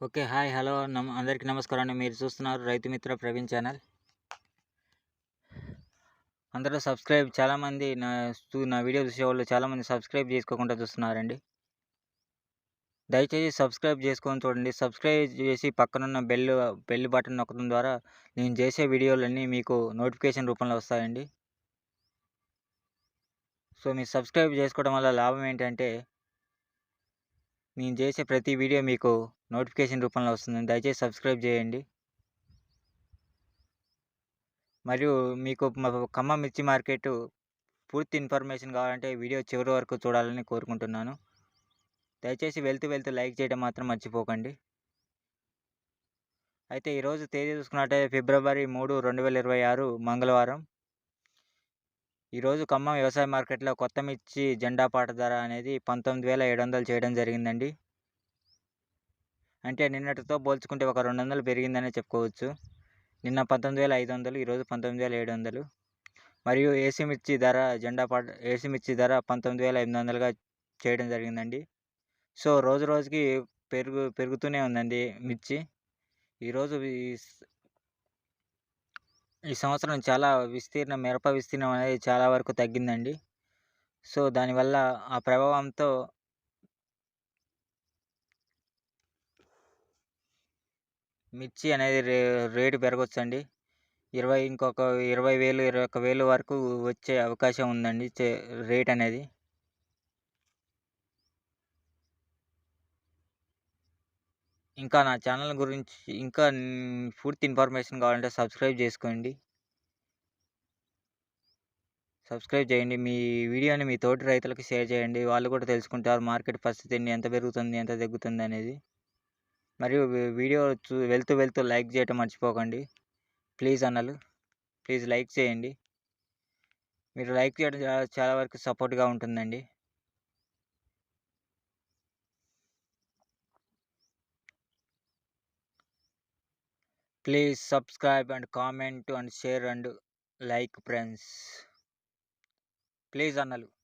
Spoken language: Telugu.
ఓకే. హాయ్. హలో. నమ అందరికీ నమస్కారం అండి. మీరు చూస్తున్నారు రైతు మిత్ర ప్రవీణ్ ఛానల్. అందరూ సబ్స్క్రైబ్ చాలామంది నా నా వీడియో చూసేవాళ్ళు చాలామంది సబ్స్క్రైబ్ చేసుకోకుండా చూస్తున్నారండి. దయచేసి సబ్స్క్రైబ్ చేసుకొని చూడండి. సబ్స్క్రైబ్ చేసి పక్కనున్న బెల్ బెల్ బటన్ నొక్కడం ద్వారా నేను చేసే వీడియోలన్నీ మీకు నోటిఫికేషన్ రూపంలో వస్తాయండి. సో, మీరు సబ్స్క్రైబ్ చేసుకోవడం వల్ల లాభం ఏంటంటే నేను చేసే ప్రతి వీడియో మీకు నోటిఫికేషన్ రూపంలో వస్తుంది. దయచేసి సబ్స్క్రైబ్ చేయండి. మరియు మీకు మ ఖమ్మం మిర్చి మార్కెట్ పూర్తి ఇన్ఫర్మేషన్ కావాలంటే వీడియో చివరి వరకు చూడాలని కోరుకుంటున్నాను. దయచేసి వెళ్తూ వెళ్తూ లైక్ చేయడం మాత్రం మర్చిపోకండి. అయితే ఈరోజు తేదీ చూసుకున్నట్టయితే ఫిబ్రవరి 3, 2026 మంగళవారం. ఈరోజు ఖమ్మం వ్యవసాయ మార్కెట్‌లో కొత్త మిర్చి జెండా పాట ధర అనేది 19,700 చేయడం జరిగిందండి. అంటే నిన్నటితో పోల్చుకుంటే ఒక 200 పెరిగిందనే చెప్పుకోవచ్చు. నిన్న 19,500 ఈరోజు 19,700 మరియు ఏసీ మిర్చి ధర జెండా పాట ఏసీ మిర్చి ధర 19,800గా చేయడం జరిగిందండి. సో, రోజు రోజుకి పెరుగు పెరుగుతూనే ఉందండి మిర్చి. ఈరోజు ఈ సంవత్సరం చాలా విస్తీర్ణం మిరప విస్తీర్ణం అనేది చాలా వరకు తగ్గిందండి. సో, దానివల్ల ఆ ప్రభావంతో మిర్చి అనేది రే రేటు పెరగొచ్చండి. 20 ఇంకొక 20,000, 21,000 వరకు వచ్చే అవకాశం ఉందండి చే రేట్ అనేది. ఇంకా నా ఛానల్ గురించి ఇంకా పూర్తి ఇన్ఫర్మేషన్ కావాలంటే సబ్స్క్రైబ్ చేసుకోండి. సబ్స్క్రైబ్ చేయండి. మీ వీడియోని మీ తోటి రైతులకు షేర్ చేయండి. వాళ్ళు కూడా తెలుసుకుంటారు మార్కెట్ పరిస్థితిని ఎంత పెరుగుతుంది, ఎంత తగ్గుతుంది అనేది. మరియు వీడియో చూ వెళ్తూ వెళ్తూ లైక్ చేయటం మర్చిపోకండి. ప్లీజ్ అన్నలు. ప్లీజ్ లైక్ చేయండి. మీరు లైక్ చేయడం చాలా వరకు సపోర్ట్‌గా ఉంటుందండి. Please subscribe and comment and share and like friends. Please అన్నలు.